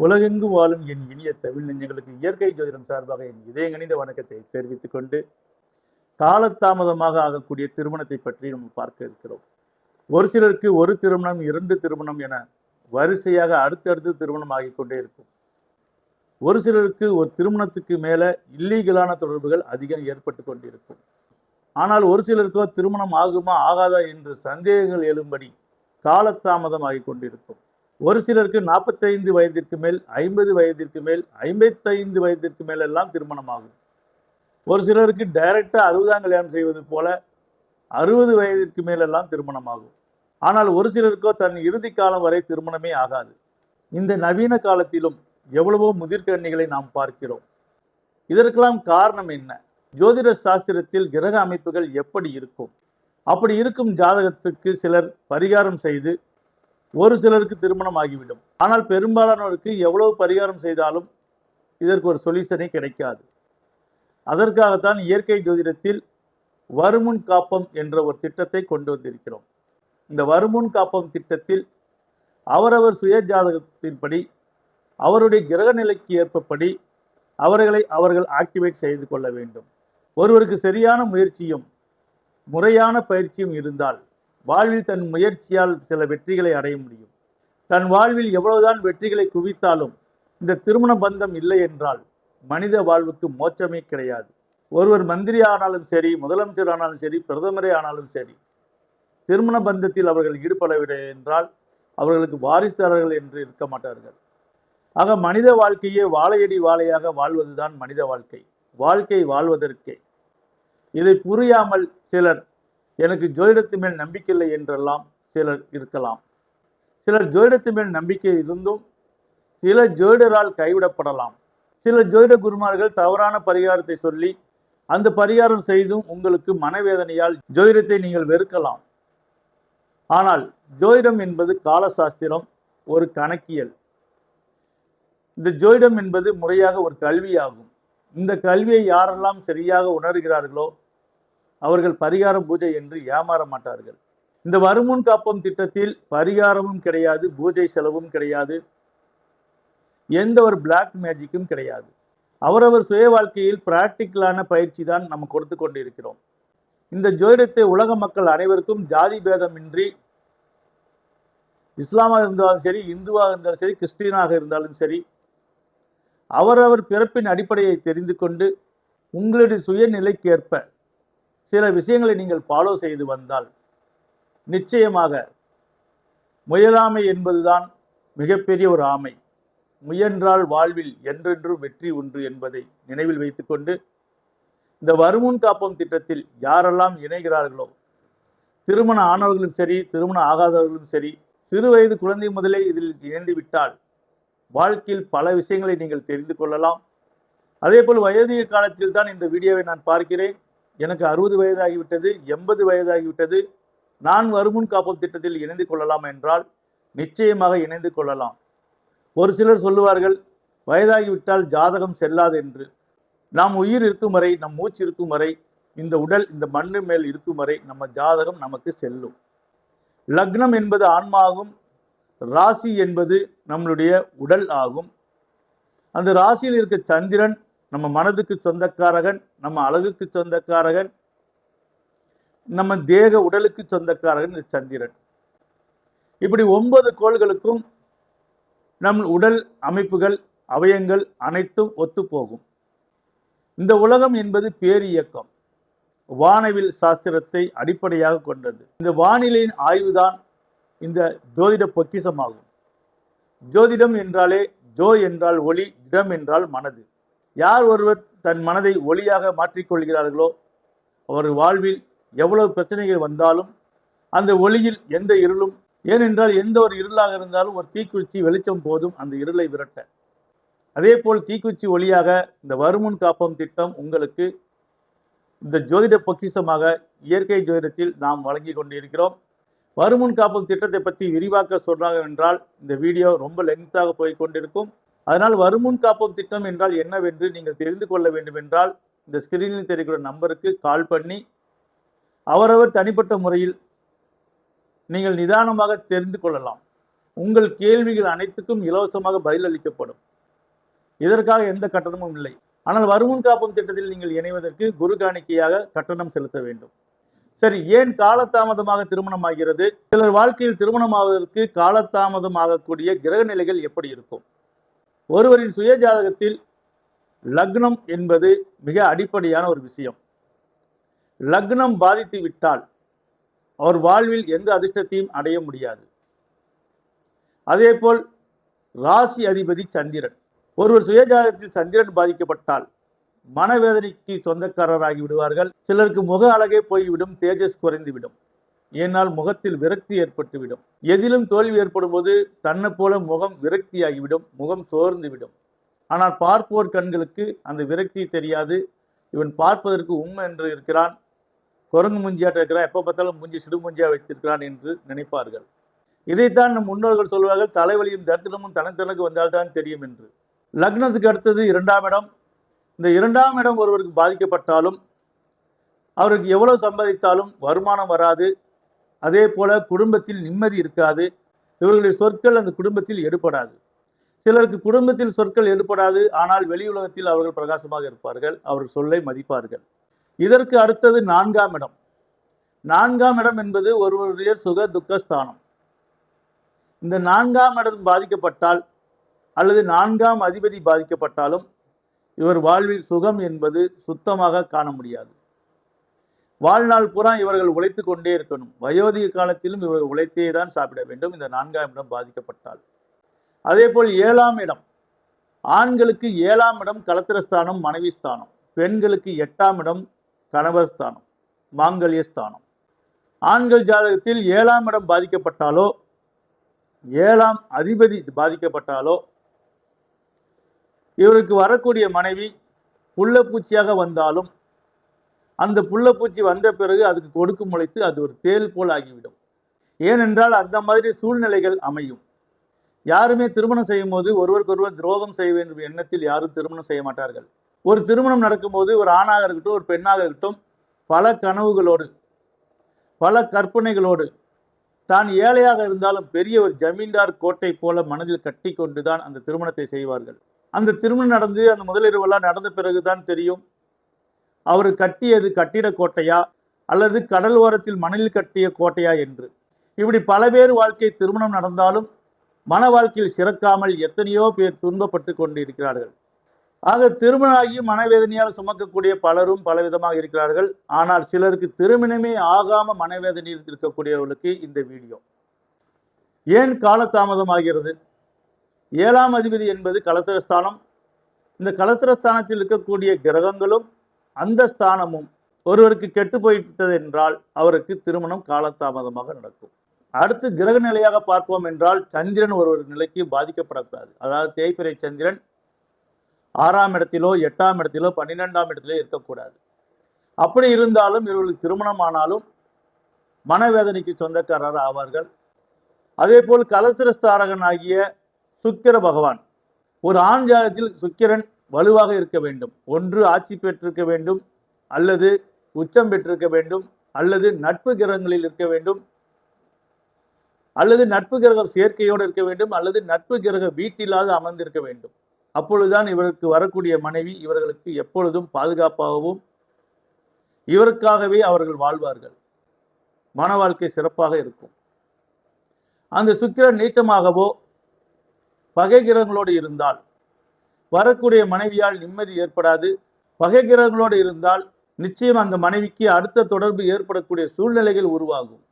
உலகெங்கு வாழும் என் இனிய தமிழ் நெஞ்சங்களுக்கு இயற்கை ஜோதிடம் சார்பாக என் இதயங்கணிந்த வணக்கத்தை தெரிவித்துக் கொண்டு காலதாமதமாக ஆகக்கூடிய திருமணத்தை பற்றி நம்ம பார்க்க இருக்கிறோம். ஒரு சிலருக்கு ஒரு திருமணம் இரண்டு திருமணம் என வரிசையாக அடுத்தடுத்து திருமணம் ஆகிக்கொண்டே இருக்கும். ஒரு சிலருக்கு ஒரு திருமணத்துக்கு மேலே இல்லீகலான தொடர்புகள் அதிகம் ஏற்பட்டு கொண்டிருக்கும். ஆனால் ஒரு சிலருக்கோ திருமணம் ஆகுமா ஆகாதா என்று சந்தேகங்கள் எழும்படி காலதாமதம் ஆகிக் கொண்டிருக்கும். ஒரு சிலருக்கு நாற்பத்தைந்து வயதிற்கு மேல் ஐம்பது வயதிற்கு மேல் ஐம்பத்தைந்து வயதிற்கு மேல் எல்லாம் திருமணம் ஆகும் ஒரு சிலருக்கு டைரக்டாக அறுபதாம் கல்யாணம் செய்வது போல அறுபது வயதிற்கு மேலெல்லாம் திருமணம் ஆகும் ஆனால் ஒரு சிலருக்கோ தன் இறுதி காலம் வரை திருமணமே ஆகாது. இந்த நவீன காலத்திலும் எவ்வளவோ முதிர்கண்ணிகளை நாம் பார்க்கிறோம். இதற்கெல்லாம் காரணம் என்ன? ஜோதிட சாஸ்திரத்தில் கிரக அமைப்புகள் எப்படி இருக்கும்? அப்படி இருக்கும் ஜாதகத்துக்கு சிலர் பரிகாரம் செய்து ஒரு சிலருக்கு திருமணம் ஆகிவிடும். ஆனால் பெரும்பாலானோருக்கு எவ்வளவு பரிகாரம் செய்தாலும் இதற்கு ஒரு சொல்யூஷனே கிடைக்காது. அதற்காகத்தான் இயற்கை ஜோதிடத்தில் வருமுன் காப்பம் என்ற ஒரு திட்டத்தை கொண்டு வந்திருக்கிறோம். இந்த வருமுன் காப்பம் திட்டத்தில் அவரவர் சுய ஜாதகத்தின்படி அவருடைய கிரக நிலைக்கு ஏற்பபடி அவர்களை அவர்கள் ஆக்டிவேட் செய்து கொள்ள வேண்டும். ஒருவருக்கு சரியான முயற்சியும் முறையான பயிற்சியும் இருந்தால் வாழ்வில் தன் முயற்சியால் சில வெற்றிகளை அடைய முடியும். தன் வாழ்வில் எவ்வளவுதான் வெற்றிகளை குவித்தாலும் இந்த திருமண பந்தம் இல்லை என்றால் மனித வாழ்வுக்கு மோட்சமே கிடையாது. ஒருவர் மந்திரி ஆனாலும் சரி முதலமைச்சர் ஆனாலும் சரி பிரதமரே ஆனாலும் சரி திருமண பந்தத்தில் அவர்கள் ஈடுபடவில்லை என்றால் அவர்களுக்கு வாரிசுதாரர்கள் என்று இருக்க மாட்டார்கள். ஆக மனித வாழ்க்கையே வாழையடி வாழையாக வாழ்வதுதான் மனித வாழ்க்கை. வாழ்க்கை வாழ்வதற்கே. இதை புரியாமல் சிலர் எனக்கு ஜோதிடத்து மேல் நம்பிக்கையில்லை என்றெல்லாம் சிலர் இருக்கலாம். சிலர் ஜோதிடத்து மேல் நம்பிக்கை இருந்தும் சில ஜோதிடரால் கைவிடப்படலாம். சில ஜோதிட குருமார்கள் தவறான பரிகாரத்தை சொல்லி அந்த பரிகாரம் செய்தும் உங்களுக்கு மனவேதனையால் ஜோதிடத்தை நீங்கள் வெறுக்கலாம். ஆனால் ஜோதிடம் என்பது காலசாஸ்திரம் ஒரு கணக்கியல். இந்த ஜோதிடம் என்பது முறையாக ஒரு கல்வியாகும். இந்த கல்வியை யாரெல்லாம் சரியாக உணர்கிறார்களோ அவர்கள் பரிகாரம் பூஜை என்று ஏமாற மாட்டார்கள். இந்த வருமுன் காப்பம் திட்டத்தில் பரிகாரமும் கிடையாது பூஜை செலவும் கிடையாது. எந்த ஒரு பிளாக் மேஜிக்கும் கிடையாது. அவரவர் சுய வாழ்க்கையில் பிராக்டிக்கலான பயிற்சி தான் நம்ம கொடுத்து கொண்டிருக்கிறோம். இந்த ஜோதிடத்தை உலக மக்கள் அனைவருக்கும் ஜாதி பேதமின்றி இஸ்லாமாக இருந்தாலும் சரி இந்துவாக இருந்தாலும் சரி கிறிஸ்டியனாக இருந்தாலும் சரி அவரவர் பிறப்பின் அடிப்படையை தெரிந்து கொண்டு உங்களுடைய சுயநிலைக்கேற்ப சில விஷயங்களை நீங்கள் ஃபாலோ செய்து வந்தால் நிச்சயமாக முயலாமை என்பதுதான் மிகப்பெரிய ஒரு ஆமை. முயன்றால் வாழ்வில் என்றென்றும் வெற்றி உண்டு என்பதை நினைவில் வைத்துக்கொண்டு இந்த வருமுன் காப்பம் திட்டத்தில் யாரெல்லாம் இணைகிறார்களோ திருமணம் ஆனவர்களும் சரி திருமணம் ஆகாதவர்களும் சரி சிறு வயது குழந்தை முதலே இதில் இணைந்து விட்டால் வாழ்க்கையில் பல விஷயங்களை நீங்கள் தெரிந்து கொள்ளலாம். அதேபோல் வயதிக காலத்தில் தான் இந்த வீடியோவை நான் பார்க்கிறேன். எனக்கு அறுபது வயதாகிவிட்டது எண்பது வயதாகிவிட்டது. நான் வருமுன் காப்போம் திட்டத்தில் இணைந்து கொள்ளலாம் என்றால் நிச்சயமாக இணைந்து கொள்ளலாம். ஒரு சிலர் சொல்லுவார்கள் வயதாகிவிட்டால் ஜாதகம் செல்லாது என்று. நாம் உயிர் இருக்கும் வரை நம் மூச்சு இருக்கும் வரை இந்த உடல் இந்த மண்ணு மேல் இருக்கும் வரை நம்ம ஜாதகம் நமக்கு செல்லும். லக்னம் என்பது ஆன்மாகும் ராசி என்பது நம்மளுடைய உடல் ஆகும். அந்த ராசியில் இருக்க சந்திரன் நம்ம மனதுக்கு சொந்தக்காரகன் நம்ம அழகுக்கு சொந்தக்காரகன் நம்ம தேக உடலுக்கு சொந்தக்காரகன் இந்த சந்திரன். இப்படி ஒன்பது கோள்களுக்கும் நம் உடல் அமைப்புகள் அவயங்கள் அனைத்தும் ஒத்துப்போகும். இந்த உலகம் என்பது பேரியக்கம் வானவில் சாஸ்திரத்தை அடிப்படையாக கொண்டது. இந்த வானிலையின் ஆய்வுதான் இந்த ஜோதிட பொக்கிசமாகும் ஜோதிடம் என்றாலே ஜோ என்றால் ஒளி திடம் என்றால் மனது. யார் ஒருவர் தன் மனதை ஒளியாக மாற்றிக்கொள்கிறார்களோ அவர் வாழ்வில் எவ்வளவு பிரச்சனைகள் வந்தாலும் அந்த ஒளியில் எந்த இருளும் ஏனென்றால் எந்த ஒரு இருளாக இருந்தாலும் ஒரு தீக்குச்சி வெளிச்சம் போதும் அந்த இருளை விரட்ட. அதே போல் தீக்குச்சி ஒளியாக இந்த வருமுன் காப்பம் திட்டம் உங்களுக்கு இந்த ஜோதிட பொக்கிஷமாக இயற்கை ஜோதிடத்தில் நாம் வழங்கி கொண்டிருக்கிறோம். வருமுன் காப்பம் திட்டத்தை பற்றி விரிவாக்க சொல்றாங்க என்றால் இந்த வீடியோ ரொம்ப லென்த்தாக போய் கொண்டிருக்கும். அதனால் வருமுன் காப்பம் திட்டம் என்றால் என்னவென்று நீங்கள் தெரிந்து கொள்ள வேண்டும் என்றால் இந்த ஸ்கிரீனில் தெரிகிற நம்பருக்கு கால் பண்ணி அவரவர் தனிப்பட்ட முறையில் நீங்கள் நிதானமாக தெரிந்து கொள்ளலாம். உங்கள் கேள்விகள் அனைத்துக்கும் இலவசமாக பதில் அளிக்கப்படும். இதற்காக எந்த கட்டணமும் இல்லை. ஆனால் வருமுன் காப்போம் திட்டத்தில் நீங்கள் இணைவதற்கு குரு காணிக்கையாக கட்டணம் செலுத்த வேண்டும். சரி ஏன் காலதாமதமாக திருமணம் ஆகிறது சிலர் வாழ்க்கையில் திருமணம் ஆவதற்கு காலதாமதம் ஆகக்கூடிய கிரக நிலைகள் எப்படி இருக்கும்? ஒருவரின் சுய ஜாதகத்தில் லக்னம் என்பது மிக அடிப்படையான ஒரு விஷயம். லக்னம் பாதித்து விட்டால் அவர் வாழ்வில் எந்த அதிர்ஷ்டத்தையும் அடைய முடியாது. அதேபோல் ராசி அதிபதி சந்திரன். ஒருவர் சுயஜாதகத்தில் சந்திரன் பாதிக்கப்பட்டால் மனவேதனைக்கு சொந்தக்காரராகி விடுவார்கள். சிலருக்கு முக அழகே போய்விடும் தேஜஸ் குறைந்துவிடும். ஏனால் முகத்தில் விரக்தி ஏற்பட்டுவிடும். எதிலும் தோல்வி ஏற்படும் போது தன்னை போல முகம் விரக்தியாகிவிடும். முகம் சோர்ந்துவிடும். ஆனால் பார்ப்போர் கண்களுக்கு அந்த விரக்தி தெரியாது. இவன் பார்ப்பதற்கு உண்மை என்று இருக்கிறான். குரங்கு முஞ்சியாட்ட இருக்கிறான். எப்போ பார்த்தாலும் மூஞ்சி சிறு மூஞ்சியாக வைத்திருக்கிறான் என்று நினைப்பார்கள். இதைத்தான் நம் முன்னோர்கள் சொல்வார்கள் தலைவலியும் தரித்திரமும் தனத்தனக்கு வந்தால்தான் தெரியும் என்று. லக்னத்துக்கு அடுத்தது இரண்டாம் இடம். இந்த இரண்டாம் இடம் ஒருவருக்கு பாதிக்கப்பட்டாலும் அவருக்கு எவ்வளவு சம்பாதித்தாலும் வருமானம் வராது. அதே போல குடும்பத்தில் நிம்மதி இருக்காது. இவர்களுடைய சொற்கள் அந்த குடும்பத்தில் எடுபடாது. சிலருக்கு குடும்பத்தில் சொற்கள் எடுபடாது ஆனால் வெளி உலகத்தில் அவர்கள் பிரகாசமாக இருப்பார்கள் அவர் சொல்லை மதிப்பார்கள். இதற்கு அடுத்தது நான்காம் இடம். நான்காம் இடம் என்பது ஒருவருடைய சுக துக்கஸ்தானம் இந்த நான்காம் இடம் பாதிக்கப்பட்டால் அல்லது நான்காம் அதிபதி பாதிக்கப்பட்டாலும் இவர் வாழ்வில் சுகம் என்பது சுத்தமாக காண முடியாது. வாழ்நாள் பூரா இவர்கள் உழைத்து கொண்டே இருக்கணும். வயோதிக காலத்திலும் இவர்கள் உழைத்தே தான் சாப்பிட வேண்டும். இந்த நான்காம் இடம் பாதிக்கப்பட்டால். அதே போல் ஏழாம் இடம். ஆண்களுக்கு ஏழாம் இடம் கலத்திரஸ்தானம் மனைவி ஸ்தானம் பெண்களுக்கு எட்டாம் இடம் கணவர் ஸ்தானம் மாங்கல்ய ஸ்தானம் ஆண்கள் ஜாதகத்தில் ஏழாம் இடம் பாதிக்கப்பட்டாலோ ஏழாம் அதிபதி பாதிக்கப்பட்டாலோ இவருக்கு வரக்கூடிய மனைவி புள்ளப்பூச்சியாக வந்தாலும் அந்த புள்ளப்பூச்சி வந்த பிறகு அதுக்கு கொடுக்கு முளைத்து அது ஒரு தேல் போல் ஆகிவிடும். ஏனென்றால் அந்த மாதிரி சூழ்நிலைகள் அமையும். யாருமே திருமணம் செய்யும் போது ஒருவருக்கொருவர் துரோகம் செய்ய வேண்டும் எண்ணத்தில் யாரும் திருமணம் செய்ய மாட்டார்கள். ஒரு திருமணம் நடக்கும்போது ஒரு ஆணாக இருக்கட்டும் ஒரு பெண்ணாக இருக்கட்டும் பல கனவுகளோடு பல கற்பனைகளோடு தான் ஏழையாக இருந்தாலும் பெரிய ஒரு ஜமீன்தார் கோட்டை போல மனதில் கட்டி கொண்டுதான் அந்த திருமணத்தை செய்வார்கள். அந்த திருமணம் நடந்து அந்த முதலிரவெல்லாம் நடந்த பிறகுதான் தெரியும். அவர் கட்டியது கட்டிட கோட்டையா அல்லது கடல் ஓரத்தில் மணலில் கட்டிய கோட்டையா என்று? இப்படி பல பேர் வாழ்க்கை திருமணம் நடந்தாலும் மன வாழ்க்கையில் சிறக்காமல் எத்தனையோ பேர் துன்பப்பட்டு கொண்டு இருக்கிறார்கள் ஆக திருமணமாகி மனவேதனையால் சுமக்கக்கூடிய பலரும் பலவிதமாக இருக்கிறார்கள். ஆனால் சிலருக்கு திருமணமே ஆகாம மனவேதனையில் இருக்கக்கூடியவர்களுக்கு இந்த வீடியோ. ஏன் காலதாமதமாகிறது? ஏழாம் அதிபதி என்பது கலத்திரஸ்தானம். இந்த கலத்திரஸ்தானத்தில் இருக்கக்கூடிய கிரகங்களும் அந்த ஸ்தானமும் ஒருவருக்கு கெட்டு போயிட்டது என்றால் அவருக்கு திருமணம் காலதாமதமாக நடக்கும். அடுத்து கிரக நிலையாக பார்ப்போம் என்றால் சந்திரன் ஒரு ஒரு நிலைக்கு பாதிக்கப்படக்கூடாது. அதாவது தேய்பிரை சந்திரன் ஆறாம் இடத்திலோ எட்டாம் இடத்திலோ பன்னிரெண்டாம் இடத்திலோ இருக்கக்கூடாது. அப்படி இருந்தாலும் இவர்களுக்கு திருமணம் ஆனாலும் மனவேதனைக்கு சொந்தக்காரர் ஆவார்கள். அதே போல் கலத்திரஸ்தாரகன் ஆகிய சுக்கிர பகவான் ஒரு ஆண் ஜாதத்தில் சுக்கிரன் வலுவாக இருக்க வேண்டும். ஒன்று ஆட்சி பெற்றிருக்க வேண்டும் அல்லது உச்சம் பெற்றிருக்க வேண்டும் அல்லது நட்பு கிரகங்களில் இருக்க வேண்டும் அல்லது நட்பு கிரகம் சேர்க்கையோடு இருக்க வேண்டும் அல்லது நட்பு கிரக வீட்டில்லாத அமர்ந்திருக்க வேண்டும். அப்பொழுதுதான் இவருக்கு வரக்கூடிய மனைவி இவர்களுக்கு எப்பொழுதும் பாதுகாப்பாகவும் இவருக்காகவே அவர்கள் வாழ்வார்கள். மன வாழ்க்கை சிறப்பாக இருக்கும். அந்த சுக்கிரன் நீச்சமாகவோ பகை கிரகங்களோடு இருந்தால் வரக்கூடிய மனைவியால் நிம்மதி ஏற்படாது. பகை கிரகங்களோடு இருந்தால் நிச்சயம் அந்த மனைவிக்கு அடுத்த தொடர்பு ஏற்படக்கூடிய சூழ்நிலைகள் உருவாகும்.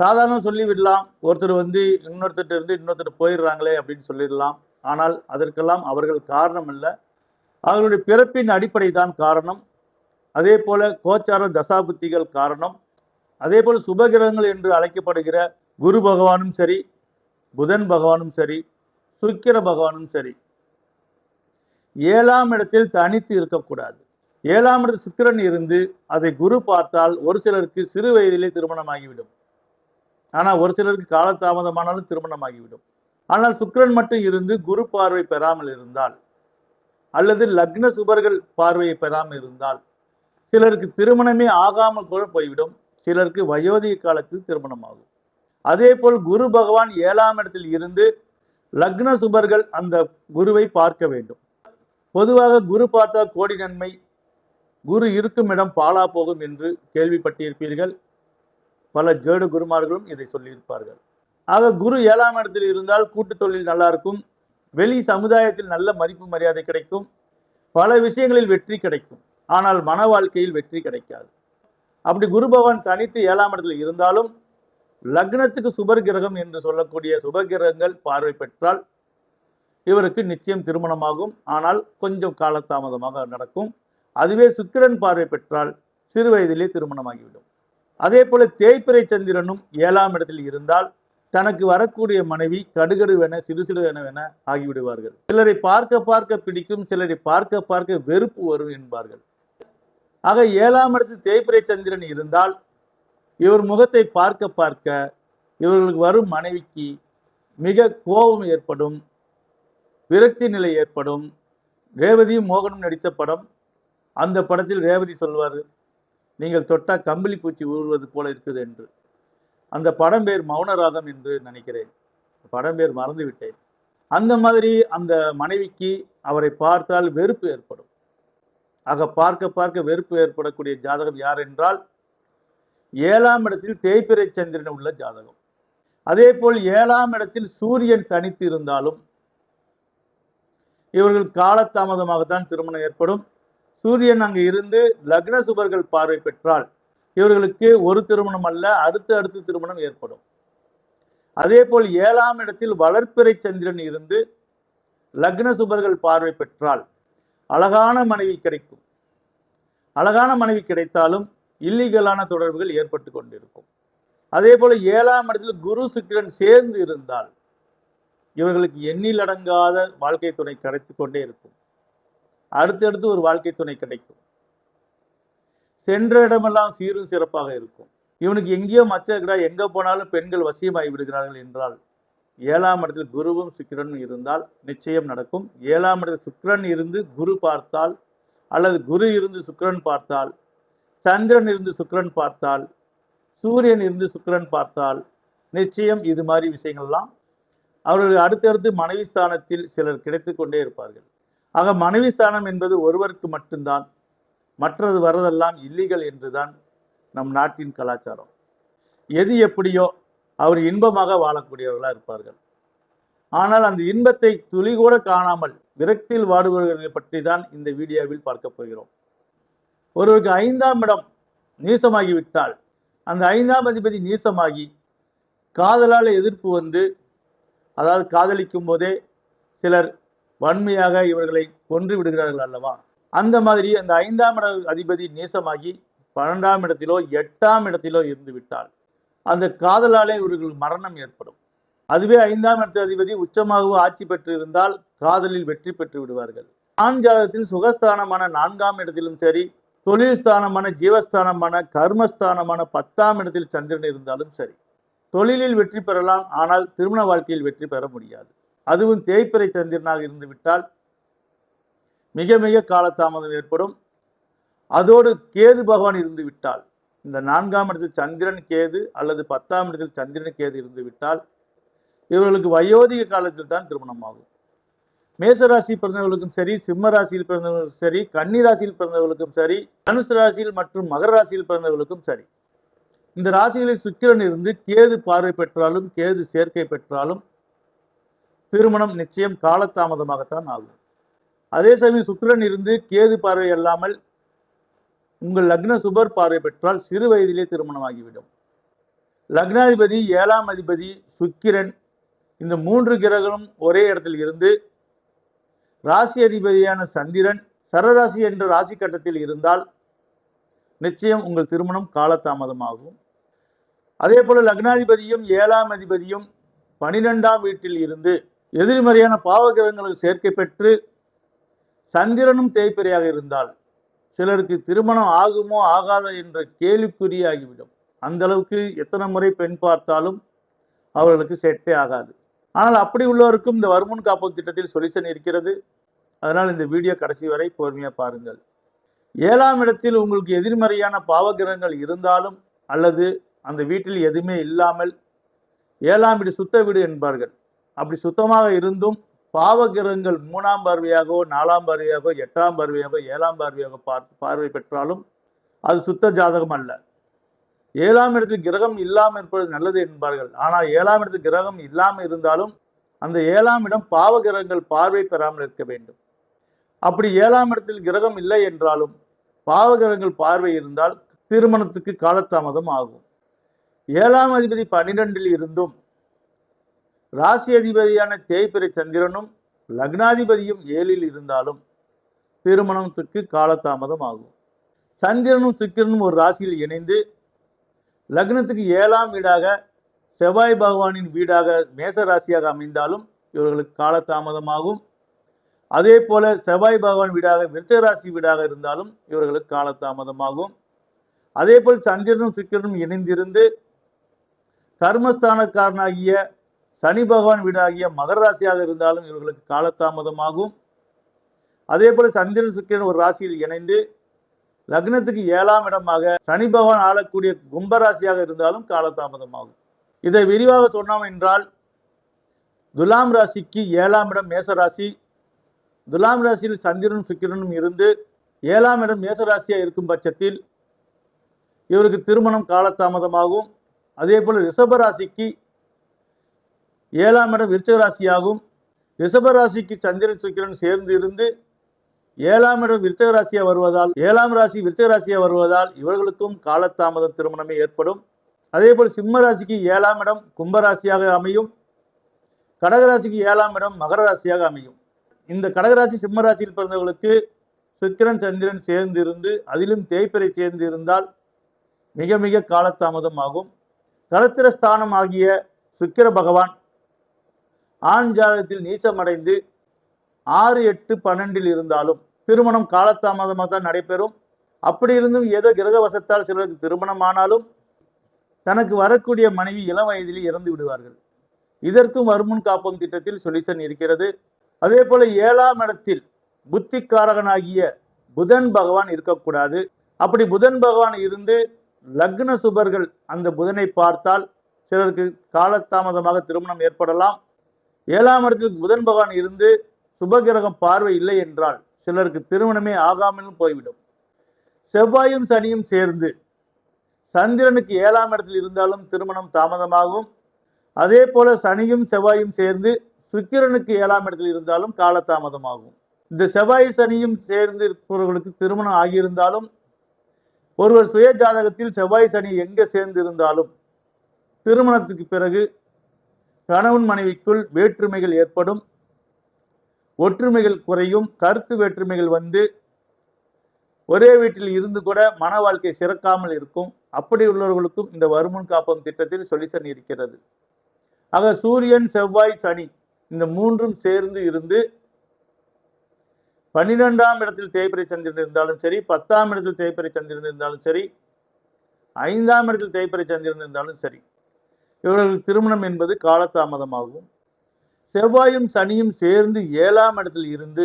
சாதாரண சொல்லிவிடலாம். ஒருத்தர் வந்து இன்னொருத்தர் இருந்து இன்னொருத்தர் போயிடுறாங்களே அப்படின்னு சொல்லிடலாம். ஆனால் அதற்கெல்லாம் அவர்கள் காரணம் இல்லை அவர்களுடைய பிறப்பின் அடிப்படை தான் காரணம். அதே போல கோச்சார தசாபுத்திகள் காரணம். அதே போல் சுபகிரகங்கள் என்று அழைக்கப்படுகிற குரு பகவானும் சரி புதன் பகவானும் சரி சுக்கிர பகவானும் சரி. ஏழாம் இடத்தில் தனித்து இருக்கக்கூடாது. ஏழாம் இடத்தில் சுக்கிரன் இருந்து அதை குரு பார்த்தால் ஒரு சிலருக்கு சிறு வயதிலே திருமணமாகிவிடும். ஆனால் ஒரு சிலருக்கு காலதாமதமானாலும் திருமணமாகிவிடும். ஆனால் சுக்கிரன் மட்டும் இருந்து குரு பார்வை பெறாமல் இருந்தால் அல்லது லக்ன சுபர்கள் பார்வையை பெறாமல் இருந்தால் சிலருக்கு திருமணமே ஆகாமல் கூட போய்விடும். சிலருக்கு வயோதிக காலத்தில் திருமணம் ஆகும் அதே போல் குரு பகவான் ஏழாம் இடத்தில் இருந்து லக்ன சுபர்கள் அந்த குருவை பார்க்க வேண்டும். பொதுவாக குரு பார்த்தால் கோடி நன்மை. குரு இருக்கும் இடம் பாலா போகும் என்று கேள்விப்பட்டிருப்பீர்கள். பல ஜேடு குருமார்களும் இதை சொல்லியிருப்பார்கள். ஆக குரு ஏழாம் இடத்தில் இருந்தால் கூட்டு தொழில் நல்லா இருக்கும். வெளி சமுதாயத்தில் நல்ல மதிப்பு மரியாதை கிடைக்கும். பல விஷயங்களில் வெற்றி கிடைக்கும். ஆனால் மன வாழ்க்கையில் வெற்றி கிடைக்காது. அப்படி குரு பகவான் தனித்து ஏழாம் இடத்தில் இருந்தாலும் லக்னத்துக்கு சுபர் கிரகம் என்று சொல்லக்கூடிய சுப கிரகங்கள் பார்வை பெற்றால் இவருக்கு நிச்சயம் திருமணமாகும். ஆனால் கொஞ்சம் காலதாமதமாக நடக்கும். அதுவே சுக்கிரன் பார்வை பெற்றால் சிறு வயதிலே திருமணமாகிவிடும். அதே போல தேய்பிறை சந்திரனும் ஏழாம் இடத்தில் இருந்தால் தனக்கு வரக்கூடிய மனைவி கடுகடுவென சிறு சிறுவெனவென ஆகிவிடுவார்கள். சிலரை பார்க்க பார்க்க பிடிக்கும் சிலரை பார்க்க பார்க்க வெறுப்பு வரும் என்பார்கள். ஆக ஏழாம் இடத்தில் தேய்பிறை சந்திரன் இருந்தால் இவர் முகத்தை பார்க்க பார்க்க இவர்களுக்கு வரும் மனைவிக்கு மிக கோபம் ஏற்படும். விரக்தி நிலை ஏற்படும். ரேவதியும் மோகனும் நடித்த படம். அந்த படத்தில் ரேவதி சொல்வார் நீங்கள் தொட்டால் கம்பளி பூச்சி ஊறுவது போல இருக்குது என்று. அந்த படம் பேர் மௌனராகம் என்று நினைக்கிறேன். படம் பேர் மறந்துவிட்டேன். அந்த மாதிரி அந்த மனைவிக்கு அவரை பார்த்தால் வெறுப்பு ஏற்படும். ஆக பார்க்க பார்க்க வெறுப்பு ஏற்படக்கூடிய ஜாதகம் யார் என்றால் ஏழாம் இடத்தில் தேய்பிரை சந்திரன் உள்ள ஜாதகம். அதே போல் ஏழாம் இடத்தில் சூரியன் தனித்து இருந்தாலும் இவர்கள் காலதாமதமாகத்தான் திருமணம் ஏற்படும். சூரியன் அங்கு இருந்து லக்ன சுபர்கள் பார்வை பெற்றால் இவர்களுக்கு ஒரு திருமணம் அல்ல அடுத்து அடுத்து திருமணம் ஏற்படும். அதே போல் ஏழாம் இடத்தில் வளர்ப்பிறை சந்திரன் இருந்து லக்ன சுபர்கள் பார்வை பெற்றால் அழகான மனைவி கிடைக்கும். அழகான மனைவி கிடைத்தாலும் இல்லீகலான தொடர்புகள் ஏற்பட்டு கொண்டிருக்கும். அதே போல ஏழாம் இடத்தில் குரு சுக்கிரன் சேர்ந்து இருந்தால் இவர்களுக்கு எண்ணிலடங்காத வாழ்க்கை துணை கிடைத்து கொண்டே இருக்கும். அடுத்தடுத்து ஒரு வாழ்க்கை துணை கிடைக்கும். சென்ற இடமெல்லாம் சீரும் சிறப்பாக இருக்கும். இவனுக்கு எங்கேயோ மச்ச எங்கே போனாலும் பெண்கள் வசியமாகி விடுகிறார்கள் என்றால் ஏழாம் இடத்தில் குருவும் சுக்கிரனும் இருந்தால் நிச்சயம் நடக்கும். ஏழாம் இடத்தில் சுக்கிரன் இருந்து குரு பார்த்தால் அல்லது குரு இருந்து சுக்கிரன் பார்த்தால் சந்திரன் இருந்து சுக்கிரன் பார்த்தால் சூரியன் இருந்து சுக்கிரன் பார்த்தால் நிச்சயம் இது மாதிரி விஷயங்கள்லாம் அவர்கள் அடுத்தடுத்து மனைவி ஸ்தானத்தில் சிலர் கிடைத்து கொண்டே இருப்பார்கள். ஆக மனைவி ஸ்தானம் என்பது ஒருவருக்கு மட்டும்தான் மற்றது வரதெல்லாம் இல்லீகல் என்றுதான் நம் நாட்டின் கலாச்சாரம். எது எப்படியோ அவர் இன்பமாக வாழக்கூடியவர்களாக இருப்பார்கள். ஆனால் அந்த இன்பத்தை துளி கூட காணாமல் விரக்தியில் வாடுபவர்களை பற்றி தான் இந்த வீடியோவில் பார்க்க போகிறோம். ஒருவருக்கு ஐந்தாம் இடம் நீசமாகிவிட்டால் அந்த ஐந்தாம் அதிபதி நீசமாகி காதலால் எதிர்ப்பு வந்து அதாவது காதலிக்கும் போதே சிலர் வன்மையாக இவர்களை கொன்று விடுகிறார்கள் அல்லவா? அந்த மாதிரி அந்த ஐந்தாம் இட அதிபதி நேசமாகி பன்னெண்டாம் இடத்திலோ எட்டாம் இடத்திலோ இருந்து விட்டால் அந்த காதலாலே இவர்கள் மரணம் ஏற்படும். அதுவே ஐந்தாம் இடத்து அதிபதி உச்சமாகவோ ஆட்சி பெற்று இருந்தால் காதலில் வெற்றி பெற்று விடுவார்கள். ஆண் ஜாதகத்தில் சுகஸ்தானமான நான்காம் இடத்திலும் சரி தொழில் ஸ்தானமான ஜீவஸ்தானமான கர்மஸ்தானமான பத்தாம் இடத்தில் சந்திரன் இருந்தாலும் சரி தொழிலில் வெற்றி பெறலாம் ஆனால் திருமண வாழ்க்கையில் வெற்றி பெற முடியாது. அதுவும் தேய்பிறை சந்திரனாக இருந்துவிட்டால் மிக மிக காலதாமதம் ஏற்படும். அதோடு கேது பகவான் இருந்து விட்டால் இந்த நான்காம் இடத்தில் சந்திரன் கேது அல்லது பத்தாம் இடத்தில் சந்திரன் கேது இருந்து விட்டால் இவர்களுக்கு வயோதிக காலத்தில் தான் திருமணம் ஆகும் மேசராசி பிறந்தவர்களுக்கும் சரி சிம்ம ராசியில் பிறந்தவர்களுக்கும் சரி கன்னி ராசியில் பிறந்தவர்களுக்கும் சரி தனுசு ராசியில் மற்றும் மகர ராசியில் பிறந்தவர்களுக்கும் சரி. இந்த ராசிகளில் சுக்கிரன் இருந்து கேது பார்வை பெற்றாலும் கேது சேர்க்கை பெற்றாலும் திருமணம் நிச்சயம் காலதாமதமாகத்தான் ஆகும். அதே சமயம் சுக்கிரன் இருந்து கேது பார்வை அல்லாமல் உங்கள் லக்ன சுபர் பார்வை பெற்றால் சிறு வயதிலே திருமணமாகிவிடும். லக்னாதிபதி ஏழாம் அதிபதி சுக்கிரன் இந்த மூன்று கிரகங்களும் ஒரே இடத்தில் இருந்து ராசி அதிபதியான சந்திரன் சரராசி என்ற ராசி கட்டத்தில் இருந்தால் நிச்சயம் உங்கள் திருமணம் காலதாமதமாகும். அதே போல லக்னாதிபதியும் ஏழாம் அதிபதியும் பனிரெண்டாம் வீட்டில் இருந்து எதிர்மறையான பாவகிரகங்களுக்கு சேர்க்கை பெற்று சந்திரனும் தேய்பிரையாக இருந்தால் சிலருக்கு திருமணம் ஆகுமோ ஆகாதோ என்ற கேள்விக்குறியாகிவிடும். அந்த அளவுக்கு எத்தனை முறை பெண் பார்த்தாலும் அவர்களுக்கு செட்டே ஆகாது. ஆனால் அப்படி உள்ளவருக்கும் இந்த வருமுன் காப்போம் திட்டத்தில் சொல்யூஷன் இருக்கிறது. அதனால் இந்த வீடியோ கடைசி வரை பொறுமையாக பாருங்கள். ஏழாம் இடத்தில் உங்களுக்கு எதிர்மறையான பாவகிரகங்கள் இருந்தாலும் அல்லது அந்த வீட்டில் எதுவுமே இல்லாமல் ஏழாம் வீடு சுத்த வீடு என்பார்கள். அப்படி சுத்தமாக இருந்தும் பாவகிரகங்கள் மூணாம் பார்வையாகவோ நாலாம் பார்வையாகவோ எட்டாம் பார்வையாகவோ ஏழாம் பார்வையாக பார் பார்வை பெற்றாலும் அது சுத்த ஜாதகம் அல்ல. ஏழாம் இடத்தில் கிரகம் இல்லாமல் இருப்பது நல்லது என்பார்கள். ஆனால் ஏழாம் இடத்தில் கிரகம் இல்லாமல் இருந்தாலும் அந்த ஏழாம் இடம் பாவ கிரகங்கள் பார்வை பெறாமல் இருக்க வேண்டும். அப்படி ஏழாம் இடத்தில் கிரகம் இல்லை என்றாலும் பாவகிரகங்கள் பார்வை இருந்தால் திருமணத்துக்கு காலதாமதம் ஆகும். ஏழாம் அதிபதி பன்னிரெண்டில் இருந்தும் ராசி அதிபதியான தேய்பிரை சந்திரனும் லக்னாதிபதியும் ஏழில் இருந்தாலும் திருமணத்துக்கு காலதாமதம் ஆகும். சந்திரனும் சுக்கிரனும் ஒரு ராசியில் இணைந்து லக்னத்துக்கு ஏழாம் வீடாக செவ்வாய் பகவானின் வீடாக மேச ராசியாக அமைந்தாலும் இவர்களுக்கு காலதாமதமாகும் அதே போல செவ்வாய் பகவான் வீடாக விருச்ச ராசி வீடாக இருந்தாலும் இவர்களுக்கு காலதாமதமாகும் அதே போல் சந்திரனும் சுக்கிரனும் இணைந்திருந்து கர்மஸ்தானக்காரனாகிய சனி பகவான் வீடாகிய மகர ராசியாக இருந்தாலும் இவர்களுக்கு காலதாமதமாகும். அதே போல சந்திரன் சுக்கிரன் ஒரு ராசியில் இணைந்து லக்னத்துக்கு ஏழாம் இடமாக சனி பகவான் ஆளக்கூடிய கும்பராசியாக இருந்தாலும் காலதாமதமாகும். இதை விரிவாக சொன்னோம் என்றால் துலாம் ராசிக்கு ஏழாம் இடம் மேச ராசி. துலாம் ராசியில் சந்திரனும் சுக்கிரனும் இருந்து ஏழாம் இடம் மேச ராசியாக இருக்கும் பட்சத்தில் இவருக்கு திருமணம் காலதாமதமாகும். அதே போல் ரிஷபராசிக்கு ஏழாம் இடம் விருச்சக ராசியாகும் ரிஷபராசிக்கு சந்திரன் சுக்கிரன் சேர்ந்து இருந்து ஏழாம் இடம் விருச்சகராசியா வருவதால் ஏழாம் ராசி விருச்சகராசியா வருவதால் இவர்களுக்கும் காலதாமதம் திருமணமே ஏற்படும். அதே போல் சிம்ம ராசிக்கு ஏழாம் இடம் கும்பராசியாக அமையும். கடகராசிக்கு ஏழாம் இடம் மகர ராசியாக அமையும். இந்த கடகராசி சிம்ம ராசியில் பிறந்தவர்களுக்கு சுக்கிரன் சந்திரன் சேர்ந்து இருந்து அதிலும் தேய்பிறை சேர்ந்து இருந்தால் மிக மிக காலதாமதம் ஆகும் கலத்திரஸ்தானம் ஆகிய சுக்கிர பகவான் ஆண் ஜாதகத்தில் நீச்சமடைந்து ஆறு எட்டு பன்னெண்டில் இருந்தாலும் திருமணம் காலதாமதமாக தான் நடைபெறும். அப்படி இருந்தும் ஏதோ கிரகவசத்தால் சிலருக்கு திருமணம் ஆனாலும் தனக்கு வரக்கூடிய மனைவி இளம் வயதில் இறந்து விடுவார்கள். இதற்கும் வருமுன் காப்பம் திட்டத்தில் சொல்யூஷன் இருக்கிறது. அதே போல ஏழாம் இடத்தில் புத்திக்காரகனாகிய புதன் பகவான் இருக்கக்கூடாது. அப்படி புதன் பகவான் இருந்து லக்ன சுபர்கள் அந்த புதனை பார்த்தால் சிலருக்கு காலதாமதமாக திருமணம் ஏற்படலாம். ஏழாம் இடத்தில் புதன் பகவான் இருந்து சுபகிரகம் பார்வை இல்லை என்றால் சிலருக்கு திருமணமே ஆகாமலும் போய்விடும். செவ்வாயும் சனியும் சேர்ந்து சந்திரனுக்கு ஏழாம் இடத்தில் இருந்தாலும் திருமணம் தாமதமாகும். அதே போல சனியும் செவ்வாயும் சேர்ந்து சுக்கிரனுக்கு ஏழாம் இடத்தில் இருந்தாலும் காலதாமதமாகும். இந்த செவ்வாய் சனியும் சேர்ந்து இருப்பவர்களுக்கு திருமணம் ஆகியிருந்தாலும் ஒருவர் சுய ஜாதகத்தில் செவ்வாய் சனி எங்கே சேர்ந்து இருந்தாலும் திருமணத்துக்கு பிறகு கணவன் மனைவிக்குள் வேற்றுமைகள் ஏற்படும். ஒற்றுமைகள் குறையும். கருத்து வேற்றுமைகள் வந்து ஒரே வீட்டில் இருந்து கூட மன வாழ்க்கை சிறக்காமல் இருக்கும். அப்படி உள்ளவர்களுக்கும் இந்த வருமுன் காப்பம் திட்டத்தில் சொல்யூஷன் இருக்கிறது. ஆக சூரியன் செவ்வாய் சனி இந்த மூன்றும் சேர்ந்து இருந்து பன்னிரெண்டாம் இடத்தில் தேய்பிரை சந்திரன் இருந்தாலும் சரி பத்தாம் இடத்தில் தேய்பிரை சந்திரன் இருந்தாலும் சரி ஐந்தாம் இடத்தில் தேய்பிரை சந்திரன் இருந்தாலும் சரி. இவர்கள் திருமணம் என்பது காலதாமதமாகும். செவ்வாயும் சனியும் சேர்ந்து ஏழாம் இடத்தில் இருந்து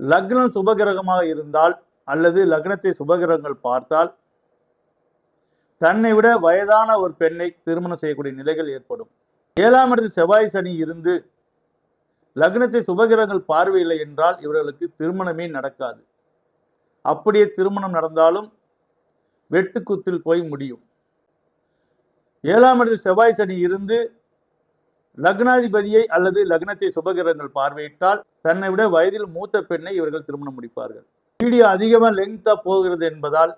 லக்னம் சுபகிரகமாக இருந்தால் அல்லது லக்னத்தை சுபகிரகங்கள் பார்த்தால் தன்னை விட வயதான ஒரு பெண்ணை திருமணம் செய்யக்கூடிய நிலைகள் ஏற்படும். ஏழாம் இடத்தில் செவ்வாய் சனி இருந்து லக்னத்தை சுபகிரகங்கள் பார்வையில்லை என்றால் இவர்களுக்கு திருமணமே நடக்காது. அப்படியே திருமணம் நடந்தாலும் வெட்டுக்குத்தில் போய் முடியும். ஏழாம் இடத்தில் செவ்வாய் சனி இருந்து லக்னாதிபதியை அல்லது லக்னத்தை சுபகிரகங்கள் பார்வையிட்டால் தன்னை விட வயதில் மூத்த பெண்ணை இவர்கள் திருமணம் முடிப்பார்கள். வீடியோ அதிகமாக லெங்க்தாக போகிறது என்பதால்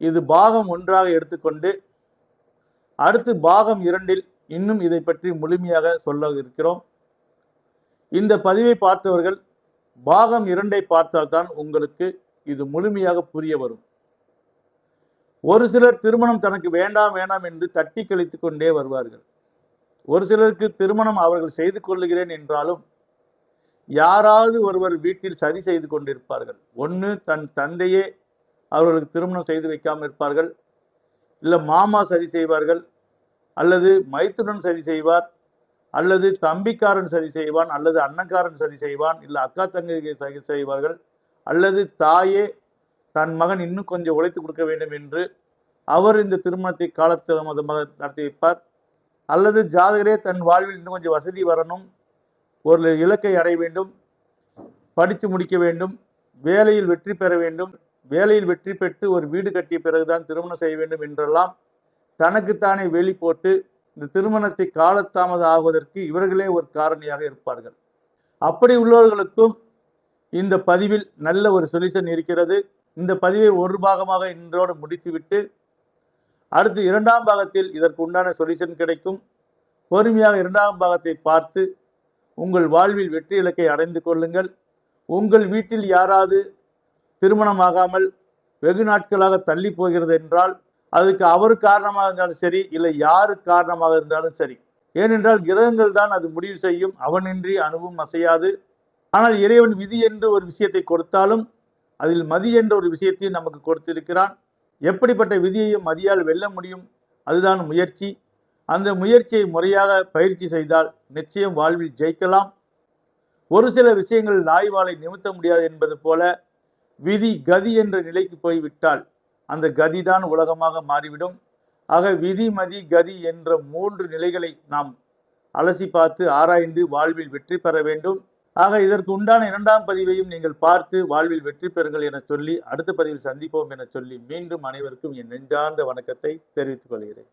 இது பாகம் ஒன்றாக எடுத்துக்கொண்டு அடுத்து பாகம் இரண்டில் இன்னும் இதை பற்றி முழுமையாக சொல்ல இருக்கிறோம். இந்த பதிவை பார்த்தவர்கள் பாகம் இரண்டை பார்த்தால்தான் உங்களுக்கு இது முழுமையாக புரிய வரும். ஒரு சிலர் திருமணம் தனக்கு வேண்டாம் வேண்டாம் என்று தட்டி கழித்து கொண்டே வருவார்கள். ஒரு சிலருக்கு திருமணம் அவர்கள் செய்து கொள்ளுகிறேன் என்றாலும் யாராவது ஒருவர் வீட்டில் சதி செய்து கொண்டிருப்பார்கள். ஒன்று தன் தந்தையே அவர்களுக்கு திருமணம் செய்து வைக்காமல் இருப்பார்கள். இல்லை மாமா சதி செய்வார்கள். அல்லது மைத்துடன் சதி செய்வார். அல்லது தம்பிக்காரன் சரி செய்வான் அல்லது அண்ணன்காரன் சரி செய்வான் இல்லை அக்கா தங்கை சரி செய்வார்கள் அல்லது தாயே தன் மகன் இன்னும் கொஞ்சம் உழைத்து கொடுக்க வேண்டும் என்று அவர் இந்த திருமணத்தை காலத்தாமதமாக நடத்தி வைப்பார். அல்லது ஜாதகரே தன் வாழ்வில் இன்னும் கொஞ்சம் வசதி வரணும் ஒரு இலக்கை அடைய வேண்டும் படித்து முடிக்க வேண்டும் வேலையில் வெற்றி பெற வேண்டும் வேலையில் வெற்றி பெற்று ஒரு வீடு கட்டிய பிறகுதான் திருமணம் செய்ய வேண்டும் என்றெல்லாம் தனக்குத்தானே வேலி போட்டு இந்த திருமணத்தை காலத்தாமதம் ஆகுவதற்கு இவர்களே ஒரு காரணியாக இருப்பார்கள். அப்படி உள்ளவர்களுக்கும் இந்த பதிவில் நல்ல ஒரு சொல்யூஷன் இருக்கிறது. இந்த பதிவை ஒரு பாகமாக இன்றோடு முடித்துவிட்டு அடுத்து இரண்டாம் பாகத்தில் இதற்கு உண்டான சொல்யூஷன் கிடைக்கும். பொறுமையாக இரண்டாம் பாகத்தை பார்த்து உங்கள் வாழ்வில் வெற்றி இலக்கை அடைந்து கொள்ளுங்கள். உங்கள் வீட்டில் யாராவது திருமணமாகாமல் வெகு நாட்களாக தள்ளி போகிறது என்றால் அதுக்கு அவர் காரணமாக இருந்தாலும் சரி இல்லை யாரு காரணமாக இருந்தாலும் சரி. ஏனென்றால் கிரகங்கள் தான் அது முடிவு செய்யும். அவனின்றி அணுவும் அசையாது. ஆனால் இறைவன் விதி என்று ஒரு விஷயத்தை கொடுத்தாலும் அதில் மதி என்ற ஒரு விஷயத்தையும் நமக்கு கொடுத்திருக்கிறான். எப்படிப்பட்ட விதியையும் மதியால் வெல்ல முடியும்? அதுதான் முயற்சி. அந்த முயற்சியை முறையாக பயிற்சி செய்தால் நிச்சயம் வாழ்வில் ஜெயிக்கலாம். ஒரு சில விஷயங்கள் நாய்வாலை நிமித்த முடியாது என்பது போல விதி கதி என்ற நிலைக்கு போய்விட்டால் அந்த கதிதான் உலகமாக மாறிவிடும். ஆக விதி மதி கதி என்ற மூன்று நிலைகளை நாம் அலசி பார்த்து ஆராய்ந்து வாழ்வில் வெற்றி பெற வேண்டும். ஆக இதற்கு உண்டான இரண்டாம் பதிவையும் நீங்கள் பார்த்து வாழ்வில் வெற்றி பெறுங்கள் என சொல்லி அடுத்த பதிவில் சந்திப்போம் என சொல்லி மீண்டும் அனைவருக்கும் என் நெஞ்சார்ந்த வணக்கத்தை தெரிவித்துக் கொள்கிறேன்.